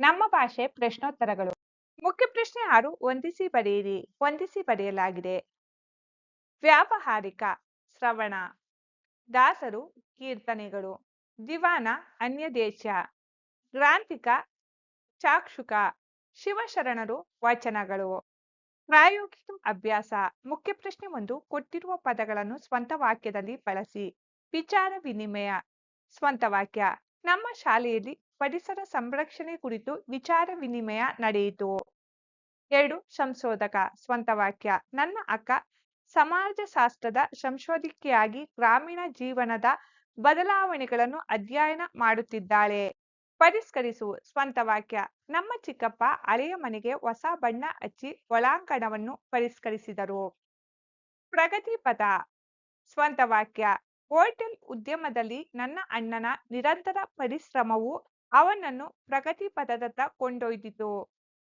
ನಮ್ಮ ಭಾಷೆ ಪ್ರಶ್ನೋತ್ತರಗಳು. ಮುಖ್ಯ ಪ್ರಶ್ನೆ ಆರು ಹೊಂದಿಸಿ ಬರೆಯಿರಿ ಹೊಂದಿಸಿ ಬರೆಯಲಾಗಿದೆ. ವ್ಯಾವಹಾರಿಕ ಶ್ರವಣ, ದಾಸರು ಕೀರ್ತನೆಗಳು, ದಿವಾನ ಅನ್ಯ ದೇಶ ಗ್ರಾಂಥಿಕ ಚಾಕ್ಷುಕ, ಶಿವಶರಣರು ವಚನಗಳು. ಪ್ರಾಯೋಗಿಕ ಅಭ್ಯಾಸ, ಮುಖ್ಯ ಪ್ರಶ್ನೆ ಒಂದು, ಕೊಟ್ಟಿರುವ ಪದಗಳನ್ನು ಸ್ವಂತ ವಾಕ್ಯದಲ್ಲಿ ಬಳಸಿ, ವಿಚಾರ ವಿನಿಮಯ, ಸ್ವಂತ ವಾಕ್ಯ. ನಮ್ಮ ಶಾಲೆಯಲ್ಲಿ ಪರಿಸರ ಸಂರಕ್ಷಣೆ ಕುರಿತು ವಿಚಾರ ವಿನಿಮಯ ನಡೆಯಿತು. ಎರಡು, ಸಂಶೋಧಕ, ಸ್ವಂತ ವಾಕ್ಯ. ನನ್ನ ಅಕ್ಕ ಸಮಾಜಶಾಸ್ತ್ರದ ಸಂಶೋಧಕಿಯಾಗಿ ಗ್ರಾಮೀಣ ಜೀವನದ ಬದಲಾವಣೆಗಳನ್ನು ಅಧ್ಯಯನ ಮಾಡುತ್ತಿದ್ದಾಳೆ. ಪರಿಷ್ಕರಿಸು, ಸ್ವಂತ ವಾಕ್ಯ. ನಮ್ಮ ಚಿಕ್ಕಪ್ಪ ಹಳೆಯ ಮನೆಗೆ ಹೊಸ ಬಣ್ಣ ಹಚ್ಚಿ ಒಳಾಂಗಣವನ್ನು ಪರಿಷ್ಕರಿಸಿದರು. ಪ್ರಗತಿ ಪಥ ಸ್ವಂತ ವಾಕ್ಯ. ಹೋಟೆಲ್ ಉದ್ಯಮದಲ್ಲಿ ನನ್ನ ಅಣ್ಣನ ನಿರಂತರ ಪರಿಶ್ರಮವು ಅವನನ್ನು ಪ್ರಗತಿ ಪಥದತ್ತ ಕೊಂಡೊಯ್ದಿತು.